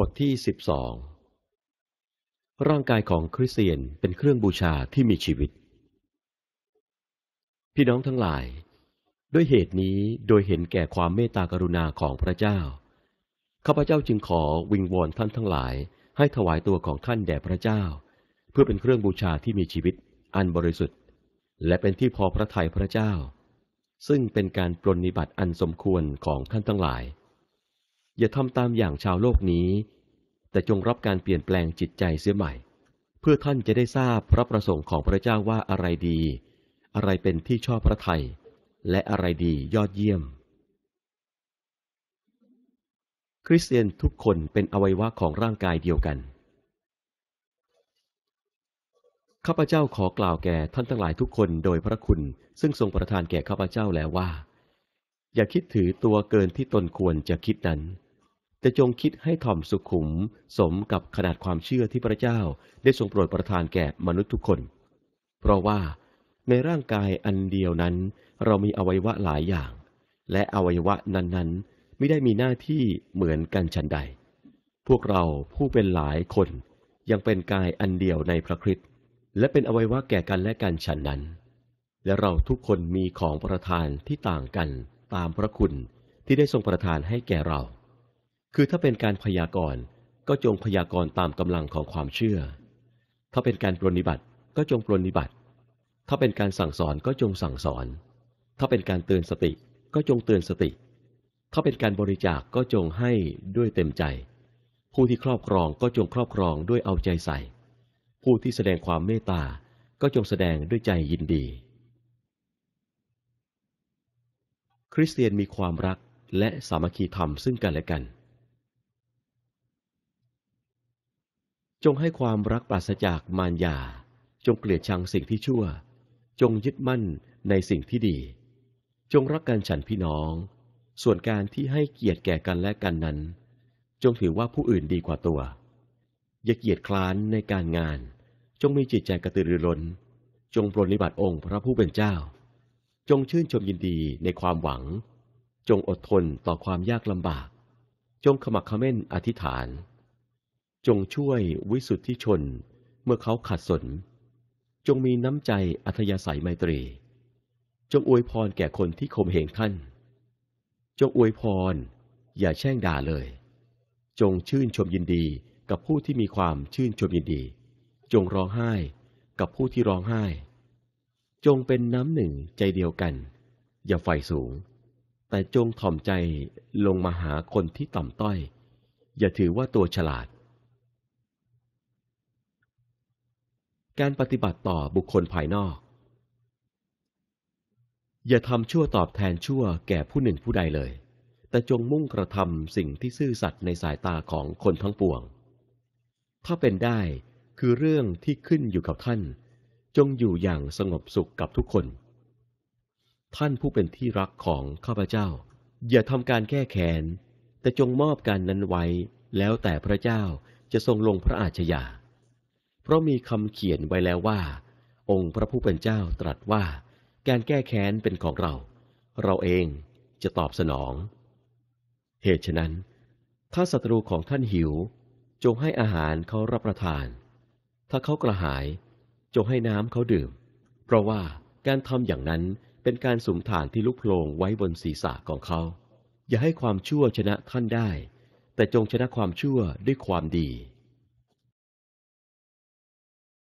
บทที่สิบสองร่างกายของคริสเตียนเป็นเครื่องบูชาที่มีชีวิต พี่น้องทั้งหลาย ด้วยเหตุนี้โดยเห็นแก่ความเมตตากรุณาของพระเจ้า ข้าพเจ้าจึงขอวิงวอนท่านทั้งหลาย ให้ถวายตัวของท่านแด่พระเจ้า เพื่อเป็นเครื่องบูชาที่มีชีวิต อันบริสุทธิ์ และเป็นที่พอพระทัยพระเจ้า ซึ่งเป็นการปรนนิบัติอันสมควรของท่านทั้งหลาย อย่าทำตามอย่างชาวโลกนี้ แต่จงรับการเปลี่ยนแปลงจิตใจเสียใหม่ เพื่อท่านจะได้ทราบพระประสงค์ของพระเจ้าว่าอะไรดี อะไรเป็นที่ชอบพระทัยและอะไรดียอดเยี่ยม คริสเตียนทุกคนเป็นอวัยวะของร่างกายเดียวกันข้าพเจ้าขอกล่าวแก่ท่านทั้งหลายทุกคนโดยพระคุณ ซึ่งทรงประทานแก่ข้าพเจ้าแล้วว่า อย่าคิดถือตัวเกินที่ตนควรจะคิดนั้น แต่จงคิดให้ถ่อมสุขุม สมกับขนาดความเชื่อที่พระเจ้าได้ทรงโปรดประทานแก่มนุษย์ทุกคน เพราะว่าในร่างกายอันเดียวนั้น เรามีอวัยวะหลายอย่าง และอวัยวะนั้นๆ ไม่ได้มีหน้าที่เหมือนกันฉันใด พวกเราผู้เป็นหลายคน ยังเป็นกายอันเดียวในพระคริสต์และเป็นอวัยวะแก่กันและกันฉันนั้น และเราทุกคนมีของประทานที่ต่างกัน ตามพระคุณที่ได้ทรงประทานให้แก่เรา คือถ้าเป็นการพยากรณ์ก็จงพยากรณ์ตามกำลังของความเชื่อ ถ้าเป็นการปรนนิบัติก็จงปรนนิบัติ ถ้าเป็นการสั่งสอนก็จงสั่งสอน ถ้าเป็นการเตือนสติก็จงเตือนสติ ถ้าเป็นการบริจาคก็จงให้ด้วยเต็มใจ ผู้ที่ครอบครองก็จงครอบครองด้วยเอาใจใส่ ผู้ที่แสดงความเมตตา ก็จงแสดงด้วยใจยินดี คริสเตียนมีความรักและสามัคคีธรรมซึ่งกันและกัน จงให้ความรักปราศจากมารยา จงเกลียดชังสิ่งที่ชั่ว จงยึดมั่นในสิ่งที่ดี จงรักกันฉันพี่น้อง ส่วนการที่ให้เกียรติแก่กันและกันนั้น จงถือว่าผู้อื่นดีกว่าตัว อย่าเกียจคร้านในการงาน จงมีจิตใจกระตือรือร้น จงปรนนิบัติองค์พระผู้เป็นเจ้า จงชื่นชมยินดีในความหวัง จงอดทนต่อความยากลำบาก จงขมักขม้นอธิษฐาน จงช่วยวิสุทธิชนเมื่อเขาขัดสน จงมีน้ำใจอัธยาศัยไมตรี จงอวยพรแก่คนที่ข่มเหงท่าน จงอวยพร อย่าแช่งด่าเลย จงชื่นชมยินดีกับผู้ที่มีความชื่นชมยินดี จงร้องไห้กับผู้ที่ร้องไห้ จงเป็นน้ำหนึ่งใจเดียวกัน อย่าไฟสูง แต่จงถ่อมใจลงมาหาคนที่ต่ำต้อย อย่าถือว่าตัวฉลาด การปฏิบัติต่อบุคคลภายนอก อย่าทำชั่วตอบแทนชั่วแก่ผู้หนึ่งผู้ใดเลย แต่จงมุ่งกระทำสิ่งที่ซื่อสัตย์ในสายตาของคนทั้งปวง ถ้าเป็นได้คือเรื่องที่ขึ้นอยู่กับท่าน จงอยู่อย่างสงบสุขกับทุกคน ท่านผู้เป็นที่รักของข้าพเจ้า อย่าทำการแก้แค้นแต่จงมอบการนั้นไว้ แล้วแต่พระเจ้าจะทรงลงพระอาชญา เพราะมีคำเขียนไว้แล้วว่า องค์พระผู้เป็นเจ้าตรัสว่า การแก้แค้นเป็นของเรา เราเองจะตอบสนอง เหตุฉะนั้น ถ้าศัตรูของท่านหิว จงให้อาหารเขารับประทาน ถ้าเขากระหาย จงให้น้ำเขาดื่ม เพราะว่าการทำอย่างนั้นเป็นการสุมฐานที่ลุกโลงไว้บนศีรษะของเขา อย่าให้ความชั่วชนะท่านได้ แต่จงชนะความชั่วด้วยความดี